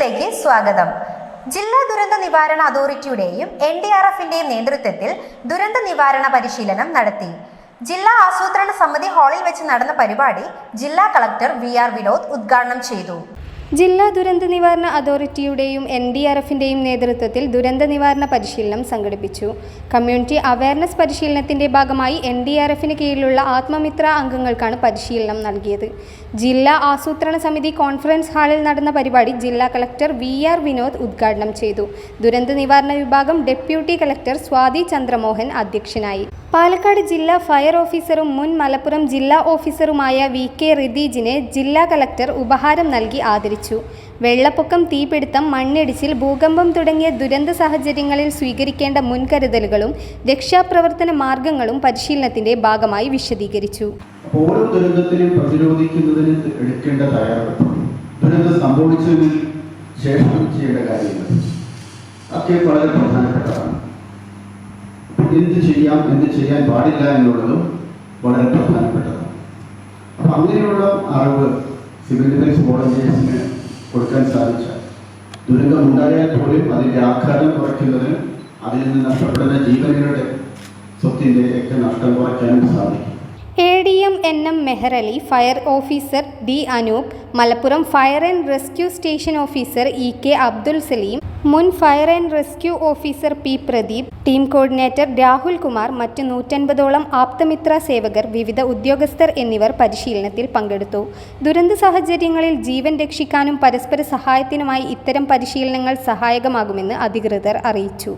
ന്യൂസിലേക്ക് സ്വാഗതം. ജില്ലാ ദുരന്ത നിവാരണ അതോറിറ്റിയുടെയും എൻ ഡി ആർ എഫിന്റെയും നേതൃത്വത്തിൽ ദുരന്ത നിവാരണ പരിശീലനം നടത്തി. ജില്ലാ ആസൂത്രണ സമിതി ഹാളിൽ വെച്ച് നടന്ന പരിപാടി ജില്ലാ കളക്ടർ വി ആർ വിനോദ് ഉദ്ഘാടനം ചെയ്തു. ജില്ലാ ദുരന്ത നിവാരണ അതോറിറ്റിയുടെയും എൻ ഡി ആർ എഫിന്റെയും നേതൃത്വത്തിൽ ദുരന്ത നിവാരണ പരിശീലനം സംഘടിപ്പിച്ചു. കമ്മ്യൂണിറ്റി അവയർനെസ് പരിശീലനത്തിന്റെ ഭാഗമായി എൻ ഡി ആർ എഫിന് കീഴിലുള്ള ആത്മമിത്ര അംഗങ്ങൾക്കാണ് പരിശീലനം നൽകിയത്. ജില്ലാ ആസൂത്രണ സമിതി കോൺഫറൻസ് ഹാളിൽ നടന്ന പരിപാടി ജില്ലാ കളക്ടർ വി ആർ വിനോദ് ഉദ്ഘാടനം ചെയ്തു. ദുരന്ത നിവാരണ വിഭാഗം ഡെപ്യൂട്ടി കളക്ടർ സ്വാതി ചന്ദ്രമോഹൻ അധ്യക്ഷനായി. പാലക്കാട് ജില്ലാ ഫയർ ഓഫീസറും മുൻ മലപ്പുറം ജില്ലാ ഓഫീസറുമായ വി കെ റിദീജിനെ ജില്ലാ കളക്ടർ ഉപഹാരം നൽകി ആദരിച്ചു. വെള്ളപ്പൊക്കം തീപിടുത്തം മണ്ണിടിച്ചിൽ ഭൂകമ്പം തുടങ്ങിയ ദുരന്ത സാഹചര്യങ്ങളിൽ സ്വീകരിക്കേണ്ട മുൻകരുതലുകളും രക്ഷാപ്രവർത്തന മാർഗങ്ങളും പരിശീലനത്തിന്റെ ഭാഗമായി വിശദീകരിച്ചു. ഓരോ പ്രതിരോധിക്കുന്നതിന് ദുരന്തം സംഭവിച്ചതിന് ശേഷം ചെയ്യേണ്ട കാര്യങ്ങൾ. ഒക്കെ വളരെ പ്രധാനപ്പെട്ടതാണ്. എന്ത് ചെയ്യാം എന്ത് ചെയ്യാൻ പാടില്ല എന്നുള്ളതും വളരെ പ്രധാനപ്പെട്ടതാണ്. അപ്പം അങ്ങനെയുള്ള അറിവ് സിവിൽ ഡിഫൻസ് വോളണ്ടിയേഴ്സിന് കൊടുക്കാൻ സാധിച്ചാൽ ദുരന്തം ഉണ്ടായാൽ പോലും അതിന്റെ ആഘാതം കുറയ്ക്കുന്നതിന് അതിൽ നിന്ന് നഷ്ടപ്പെടുന്ന ജീവനുകളുടെ സ്വത്തിന്റെ ഒക്കെ നഷ്ടം കുറയ്ക്കാനും സാധിക്കും. A D M N M Meharali fire officer D Anoop Malappuram fire and rescue station officer E K Abdul Salim മുൻ fire and rescue officer P Pradeep team coordinator Rahul Kumar മറ്റ് നൂറ്റൻപതോളം ആപ്തമിത്ര സേവകർ വിവിധ ഉദ്യോഗസ്ഥർ എന്നിവർ പരിശീലനത്തിൽ പങ്കെടുത്തു. ദുരന്ത സാഹചര്യങ്ങളിൽ ജീവൻ രക്ഷിക്കാനും പരസ്പര സഹായത്തിനുമായി ഇത്തരം പരിശീലനങ്ങൾ സഹായകമാകുമെന്ന് അധികൃതർ അറിയിച്ചു.